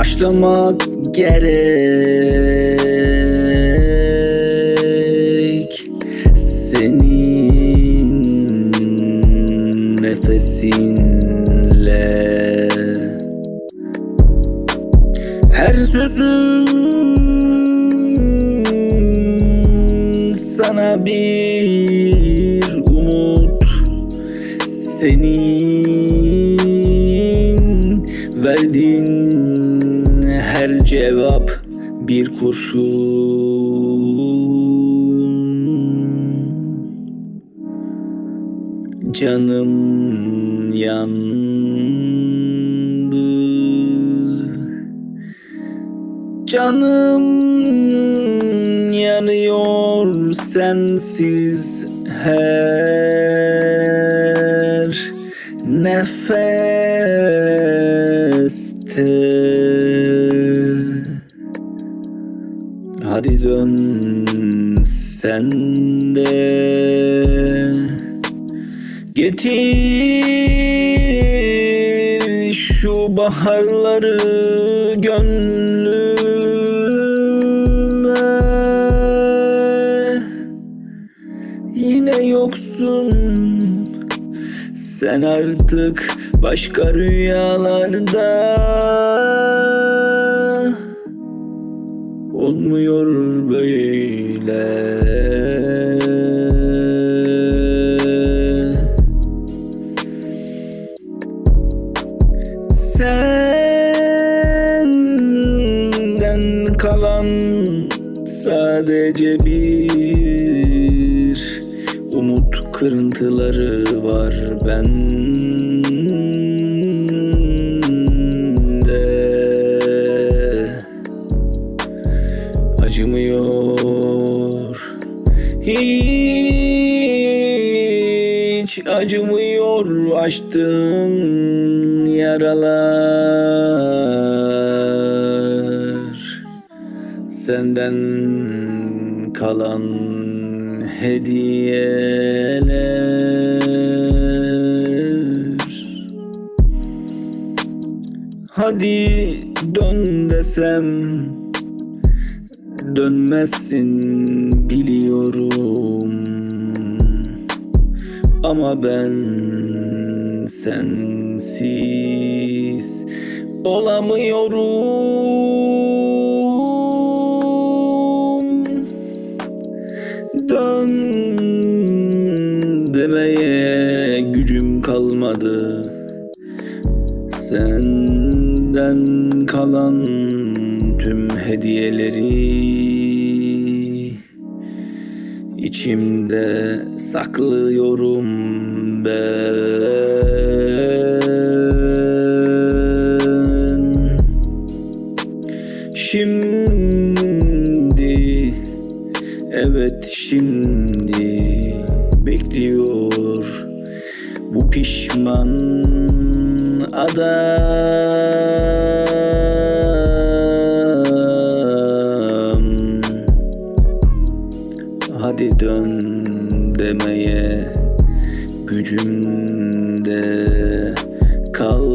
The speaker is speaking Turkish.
başlamak gerek. Senin nefesinle Her sözüm sana bir umut. Senin verdiğin her cevap bir kurşun. Canım yandı. Canım yanıyor sensiz her Hadi dön sen de. Getir şu baharları gönlüme. Yine yoksun sen artık başka rüyalarda Olmuyor böyle. Senden kalan sadece bir umut kırıntıları var bende acımıyor. Hiç acımıyor açtığın yaralar. Senden kalan hediyeler. Hadi dön desem dönmezsin biliyorum. Ama ben sensiz olamıyorum. Dön demeye gücüm kalmadı. Senden kalan tüm hediyeleri. İçimde saklıyorum ben. Şimdi evet şimdi bekliyor bu pişman adam Hadi dön demeye gücüm de kalmadı